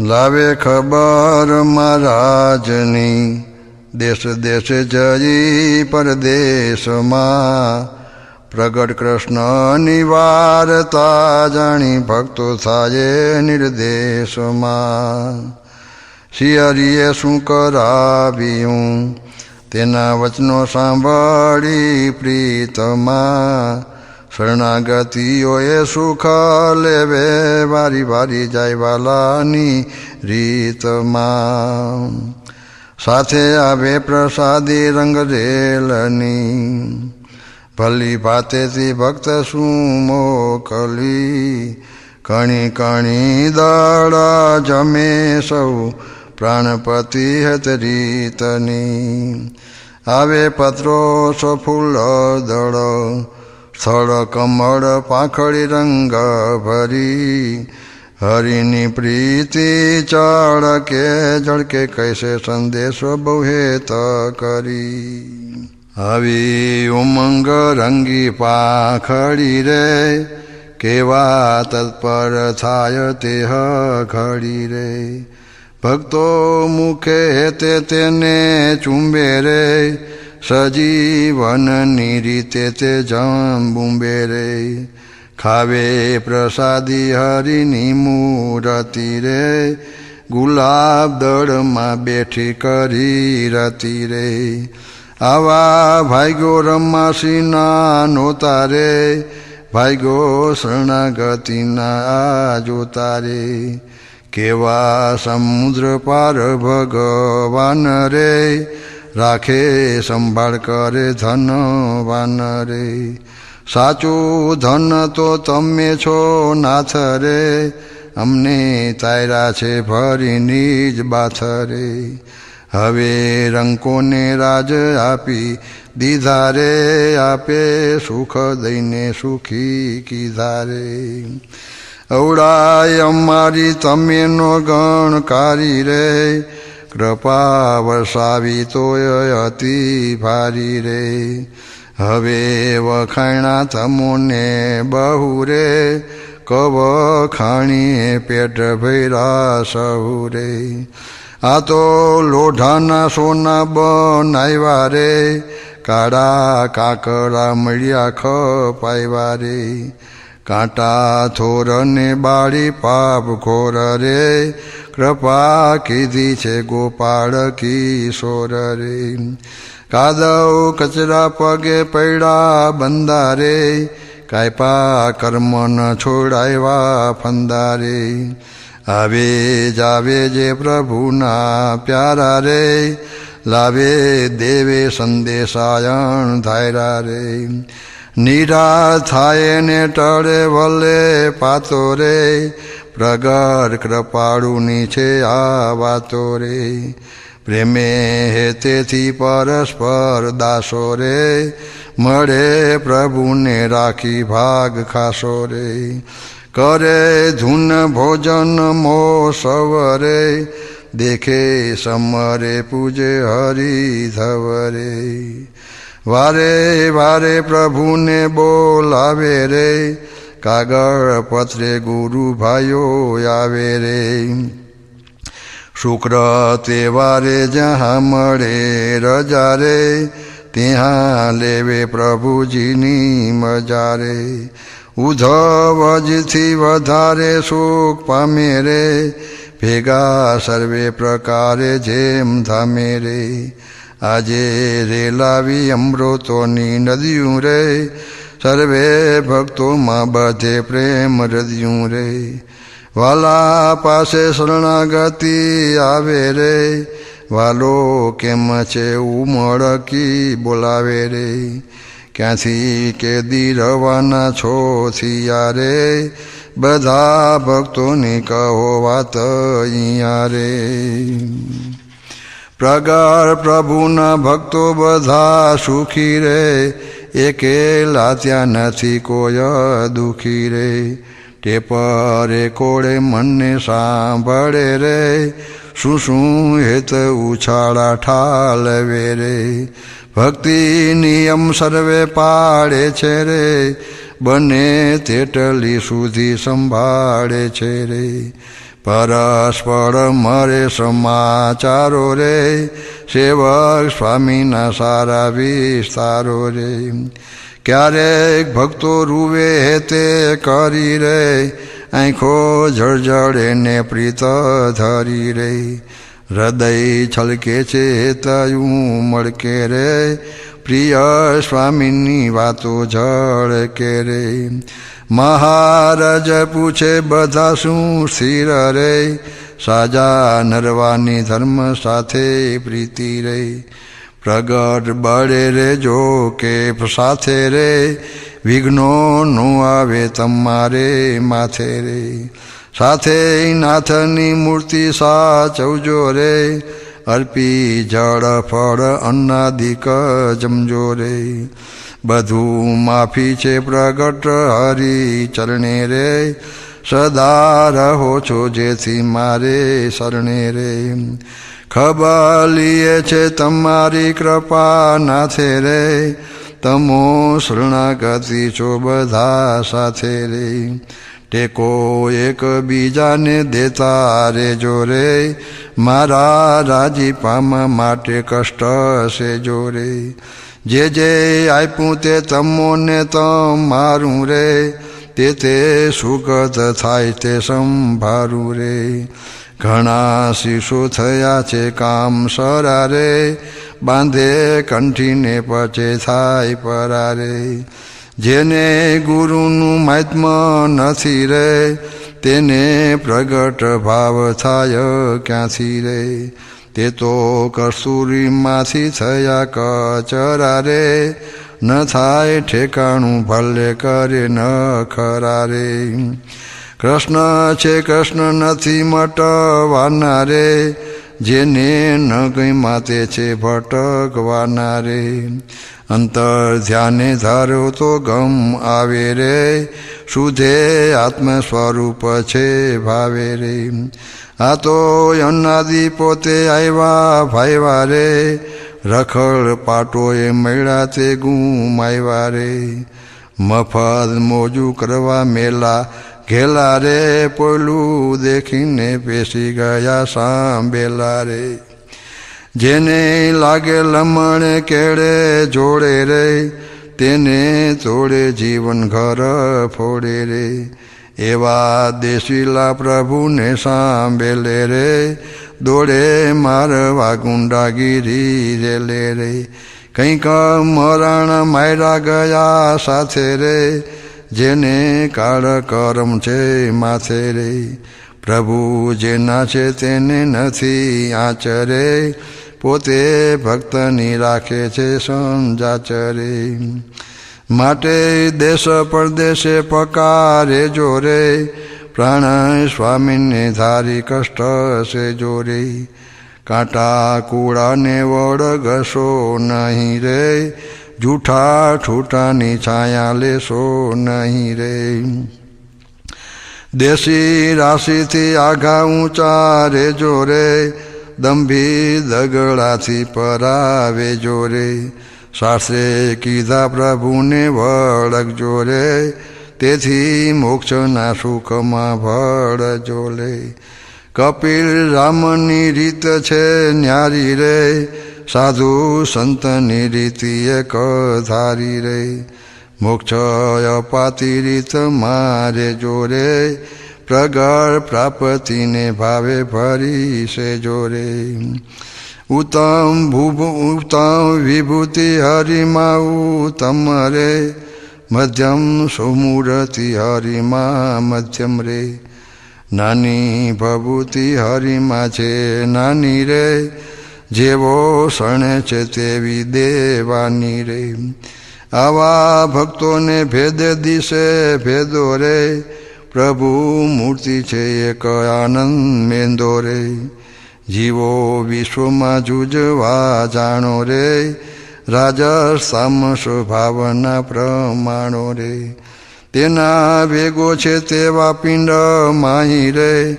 લાવે ખબર મહારાજની. દેશ દેશ જઈ પરદેશમાં. પ્રગટ કૃષ્ણની વાર્તા જાણી ભક્તો થાય નિર્દેશમાં. શિયરીએ શું કરાવ્યું? તેના વચનો સાંભળી પ્રીતમાં. શરણાગતિઓએ સુખ લેવે વારી વારી જાય વાલાની રીતમાં. સાથે આવે પ્રસાદી રંગરેલની. ભલી ભાતેથી ભક્ત શું મોકલી? કણી કણી દાડા જમે સૌ પ્રાણપતિ હત રીતની. આવે પત્રો સો ફૂલ દળ સ્થળ કમળ પાખડી રંગ ભરી, હરિની પ્રીતિ ચળકે જળકે કૈસે સંદેશો બહુહેત કરી. આવી ઉમંગ રંગી પાખડી રે, કેવા તત્પર થાય તે ઘડી રે. ભક્તો મુખે તે તેને ચુંબે રે સજીવનની રીતે તે જંબુંબે રે. ખાવે પ્રસાદી હરિની મૂરતિ રે. ગુલાબ દળમાં બેઠી કરી રતી રે. આવા ભાગ્યો રમાસીના નોતા રે ભાગ્યો શરણાગતિના આ જોતા રે કેવા સમુદ્ર પાર ભગવાન રે. રાખે સંભાળ કરે ધનવાન રે. સાચું ધન તો તમે છો નાથ રે. અમને તાયરા છે ભરીની જ બાથરે હવે રંકોને રાજ આપી દીધા રે. આપે સુખ દઈને સુખી કીધા રે. અવડાય અમારી તમેનો ગણકારી રે. કૃપા વસાવી તોય અતિ ભારી રે હવે વખાણા તમોને બહુ રે કવ ખાણીએ પેટ ભૈરા સહુ રે આ તો લોઢાના સોના બનાવ્યા રે કાળા કાકરા મળ્યા ખપાવ્યા રે કાંટા થોરને બાળી પાપ ઘોર રે કૃપા કીધી છે ગોપાળ કિશોર રે. કાદવ કચરા પગે પૈડા બંધારે. કાયપા કર્મ ન છોડાયવા ફંદારે. આવે જાવે જે પ્રભુના પ્યારા રે. લાવે દેવે સંદેશાયણ ધાયરા રે. નિરા થાય ને ટળે વલે પાતો રે. પ્રગર કૃપાળુની છે આ વાતો રે. પ્રેમે હેતેથી પરસ્પર દાસો રે. મળે પ્રભુને રાખી ભાગ ખાસો રે. કરે ધૂન ભોજન મો સવરે દેખે સમરે પૂજે હરિ ધવરે વારે વારે પ્રભુને બોલાવે રે. કાગળ પથરે ગુરુ ભાઈઓ આવે રે. શુક્ર તહેવારે જ્યાં મળે રજા રે, ત્યાં લેવે પ્રભુજીની મજા રે. ઉધવજથી વધારે સુખ પામે રે, ભેગા સર્વે પ્રકારે જેમ ધામે રે. આજે રેલાવી અમૃતોની નદીઓ રે સર્વે ભક્તોમાં બધે પ્રેમ હૃદયું રે. વાલા પાસે શરણાગતિ આવે રે. વાલો કેમ છે ઉમળકી બોલાવે રે. ક્યાંથી કેદી રવાના છો થિયા રે બધા ભક્તોની કહો વાત અહીંયા રે. પ્રગર પ્રભુના ભક્તો બધા સુખી રે. એકેલા ત્યાં નથી કોઈ દુખી રે. ટેપરે કોળે મનને સાંભળે રે. શું શું હેત ઉછાળા ઠાલવે રે. ભક્તિ નિયમ સર્વે પાડે છે રે. બને તેટલી સુધી સંભાળે છે રે. પરસ્પર મરે સમાચારો રે. સેવક સ્વામીના સારા વિસ્તારો રે. ક્યારેક ભક્તો રૂવે તે કરી રે. આંખો જળજળે ને પ્રીત ધરી રે. હૃદય છલકે છે તયું મળકે રે. પ્રિય સ્વામીની વાતો ઝળકે રે. મહારાજ પૂછે, બધા શું સ્થિર રે સાજા નરવાની ધર્મ સાથે પ્રીતિ રે. પ્રગટ બળે રે જો કે સાથે રે. વિઘ્નો નું આવે તમારે માથે રે. સાથે નાથની મૂર્તિ સાચવજો રે. અર્પી જળ ફળ અન્નાદિક જમજો રે. બધું માફી છે પ્રગટ હરી ચરણે રે. સદા રહો છો જેથી મારે શરણે રે. ખબલીએ છે તમારી કૃપા નાથે રે. તમો શરણાગતિ છો બધા સાથે રે. ટેકો એક બીજાને દેતા રે. જોરે મારા રાજીપામાં માટે કષ્ટ છે જોરે જે જે આપ્યું તે તમોને મારું રે. તે તે સુગત થાય તે સંભારું રે. ઘણા શિશુ થયા છે કામ સરારે. બાંધે કંઠીને પચે થાય પરારે. જેને ગુરુનું મહાત્મ નથી રે, તેને પ્રગટ ભાવ થાય ક્યાંથી રે? તે તો કસૂરીમાંથી થયા કચરા રે, ન થાય ઠેકાણું ભલે કરે ન ખરા રે. કૃષ્ણ છે કૃષ્ણ નથી મટવાના રે, જેને ન ગઈ માતે છે ભટકવાના રે. અંતર ધ્યાને ધારો તો ગમ આવે રે, શુદ્ધે આત્મ સ્વરૂપ છે ભાવે રે. આ તો અન્નાદિ પોતે આવ્યા ભાઈવા રે રખડ પાટોએ મળ્યા તે ગુમાવ્યા રે મફત મોજું કરવા મેલા ઘેલા રે પોલું દેખીને પેસી ગયા સાંભેલા રે. જેને લાગે લમણે કેળે જોડે રે, તેને તોડે જીવન ઘર ફોડે રે. એવા દેશીલા પ્રભુને સાંભેલે રે, દોડે મારવા ગુંડાગીરી રેલે રે. કંઈક મરણ માયરા ગયા સાથે રે, જેને કાળ કરમ છે માથે રે. પ્રભુ જેના છે તેને નથી આચરે, પોતે ભક્તની રાખે છે સંજાચરે. માટે દેશ પરદેશે પકારે જોરે. પ્રાણ સ્વામીને ધારી કષ્ટ છે જોરે. કાંટા કૂડાને ઘસો નહીં રે. જૂઠા ઠૂઠાની છાયા લેશો નહીં રે. દેશી રાશિથી આઘા ઊંચા રે જોરે. દંભી દગડાથી પરાવે જોરે. શાસ્ત્રે કીધા પ્રભુને વળગજો રે તેથી મોક્ષના સુખમાં ભળજો લે કપિલ રામની રીત છે ન્યારી રે, સાધુ સંતની રીતિ એક ધારી રે. મોક્ષ અપાતી રીત મારે જોરે, પ્રગળ પ્રાપ્તિને ભાવે ભરી છે જોરે. ઉત્તમ ભૂભ, ઉત્તમ વિભૂતિ હરિમાં ઉત્તમ રે મધ્યમ સુમૂર્તિ હરિમાં, મધ્યમ રે. નાની ભભૂતિ હરિમાં છે, નાની રે. જેવો શણે છે તેવી દેવાની રે. આવા ભક્તોને ભેદ દિશે, ભેદો રે. પ્રભુ મૂર્તિ છે એક આનંદ મેંદો રે. જીવો વિશ્વમાં જુજવા જાણો રે. રાજસામ સ્વભાવના પ્રમાણો રે. તેના વેગો છે તેવા પિંડ માહી રે.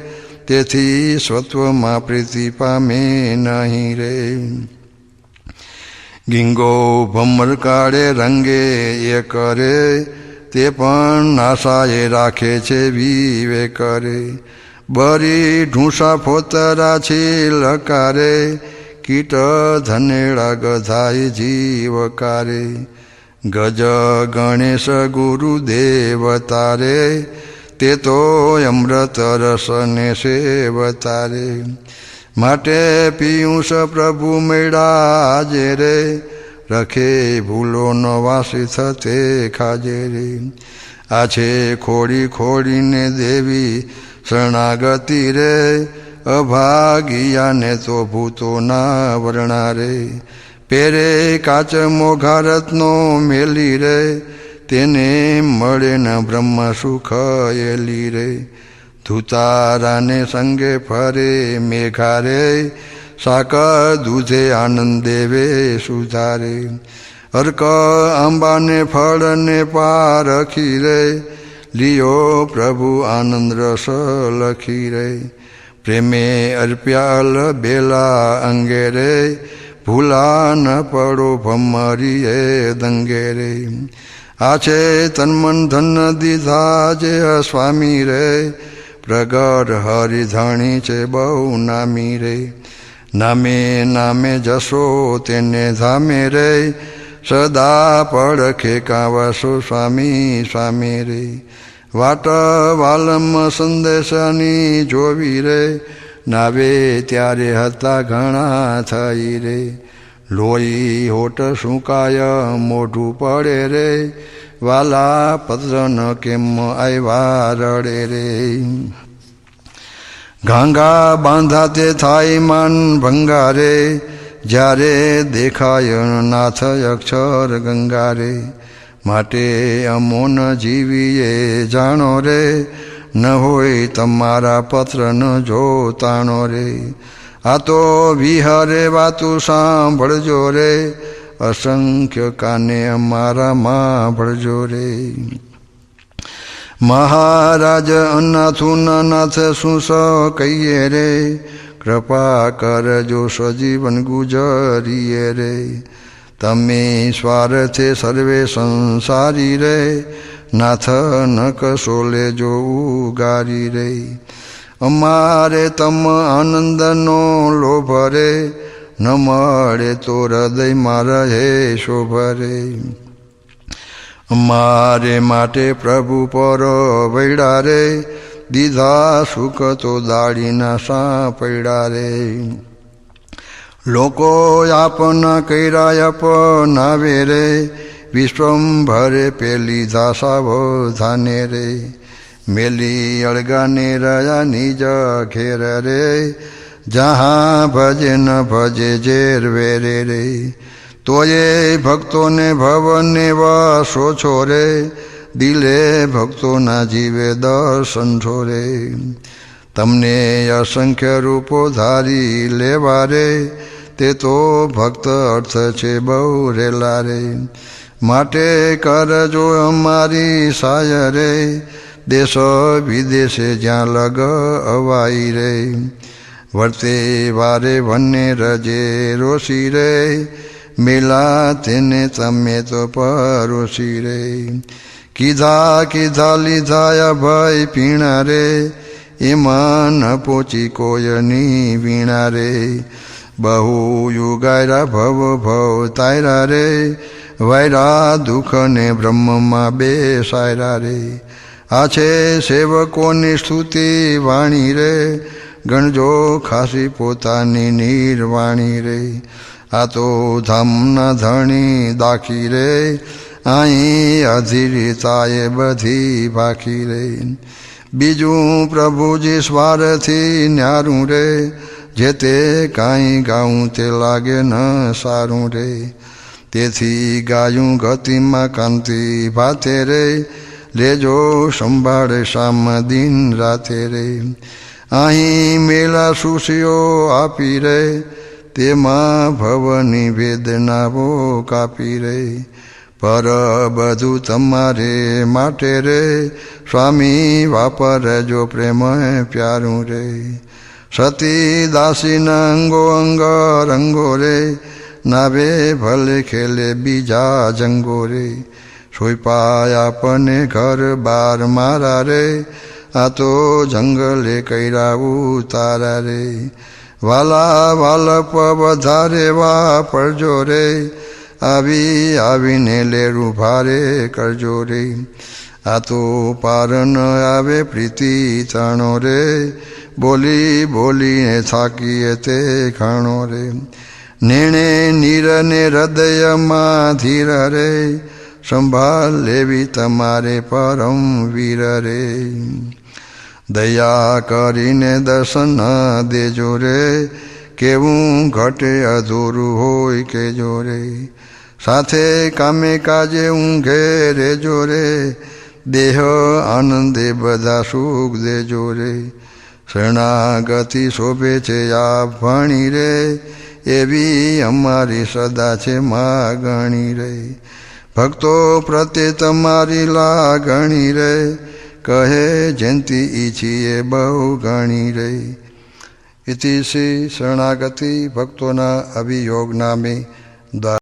તેથી સ્વત્વમાં પ્રીતિ પામે નહીં રે. ગીંગો ભમર કાળે રંગે એ કરે. તે પણ નાશાએ રાખે છે વિવે કરે. બરી ઢૂંસા ફોતરા છે લકારે, કીટ ધનેડા ગધાય જીવકારે ગજ ગણેશ ગુરુદેવ તારે, તે તો અમૃત રસને સેવતારે માટે પિયુષ પ્રભુ મેળા આજે રે રખે ભૂલો ન વાસી થતે ખાજે રે આ છે ખોડી ખોડીને દેવી શરણાગતિ રે, અભાગિયાને તો ભૂતોના વરણા રે. પેરે કાચ મોઘારતનો મેલી રે, તેને મળે ન બ્રહ્મ સુખ એલી રે. ધુતારાને સંગે ફરે મેઘારે સાકર દૂધે આનંદ દેવે સુધારે. અર્ક આંબાને ફળને પારખી રે લિયો પ્રભુ આનંદ રસ લખી રે પ્રેમે અર્પ્યાલ બેલા અંગે રે ભૂલા ન પડો ભમરીએ દંગે રે આ છે તન્મન ધન દીધા જે સ્વામી રે પ્રગટ હરિધણી છે બહુ નામી રે નામે નામે જશો તેને ધામે રે સદા પડખે કાવશો સ્વામી સ્વામી રે વાટ વાલમ સંદેશાની જોવી રે. નાવે ત્યારે હતા ઘણા થઈ રે. લોહી હોટ સુકાય મોઢું પડે રે. વાલા પદ્રન કેમ આવ્યા રડે રે. ગાંગા બાંધા તે થાય માન ભંગારે. જ્યારે દેખાય નાથ અક્ષર ગંગારે. માટે અમોન જીવીએ જાણો રે, ન હોય તમારા પત્ર ન જોતાણો રે. આ તો વિહરે વાતું સાંભળજો રે, અસંખ્ય કાને અમારામાં ભળજો રે. મહારાજ અનાથું નાથ શું સ કહીએ રે, કૃપા કરજો સજીવન ગુજરીએ રે. તમે સ્વાર્થે સર્વે સંસારી રે, નાથ ન સોલે જોવું ઉગારી રે. અમારે તમ આનંદનો લોભ રે, ન મળે તો હૃદયમાં રહે શોભ રે. અમારે માટે પ્રભુ પર વૈડા રે, દીધા સુખ તો દાડીના સા પૈડા રે. લોકો આપના કર્યા અપનાવે રે વિશ્વંભરે પેલી ધાને રે. મેલી અળગાને રયા નિજ ઘેર રે, જહા ભજે ન ભજે ઝેર વેરે રે. તોયે ભક્તોને ભવને વાસો છો રે, દિલે ભક્તોના જીવે દર્શન છો રે તમને અસંખ્ય રૂપો ધારી લેવા રે તે તો ભક્ત અર્થ છે બહુ રેલા રે માટે કરજો અમારી સાય રે દેશ વિદેશે જ્યાં લગ અવાઈ રે વર્તે વારે વને રજે રોશી રે મેલા તેને તમે તો પરોશી રે કીધા કીધા લીધા ભય પીણા રે એમાં ન પોચી કોયની વીણા રે. બહુ યુગાયરા ભવ ભવ તાયરા રે. વાયરા દુઃખ ને બ્રહ્મમાં બેસાયરા રે. આ છે સેવકોની સ્તુતિ વાણી રે. ગણજો ખાસી પોતાની નિર્વાણી રે. આ તો ધામના ધણી દાખી રે. અહીં અધીરતાએ બધી બાકી રે. બીજું પ્રભુજી સ્વારથી ન્યારું રે, જે તે કાંઈ ગાઉં તે લાગે ન સારું રે. તેથી ગાયું ગતિમાં કાંતિ ભાતે રે, લેજો સંભાળે શામ દિન રાતે રે. અહીં મેલા સુશીઓ આપી રે, તેમાં ભવની વેદનાઓ કાપી રે. પર બધું તમારે માટે રે. સ્વામી વાપરજો પ્રેમ પ્યારું રે. સતી દાસીના અંગો અંગ રંગો રે. નાવે ભલે ખેલે બીજા જંગો રે. સોઈપાય આપણને ઘર બાર મારા રે. આ તો જંગલે કૈરાવું તારા રે. વાલા વાલપ વધારે વા પડજો રે. આવી, આવીને લેરું ભારે કરજો રે. આ તો પાર ન આવે પ્રીતિ તણો રે. બોલી, બોલીને થાકીએ તે ખણો રે. નેણે નીરને હૃદયમાં ધીર રે. સંભાળ લેવી તમારે પરમ વીર રે. દયા કરીને દર્શન દેજો રે. કેવું ઘટે અધૂરું હોય કે જોરે? સાથે કામે કાજે ઊંઘે રેજો રે દેહ આનંદે બધા સુખ દેજો રે શરણાગતિ શોભે છે આ ભણી રે. એવી અમારી સદા છે માગણી રે. ભક્તો પ્રત્યે તમારી લાગણી રે. કહે જયંતી ઈચ્છીએ બહુ ગણી રે. ઇતિ શ્રી શરણાગતિ ભક્તોના અભિયોગ નામે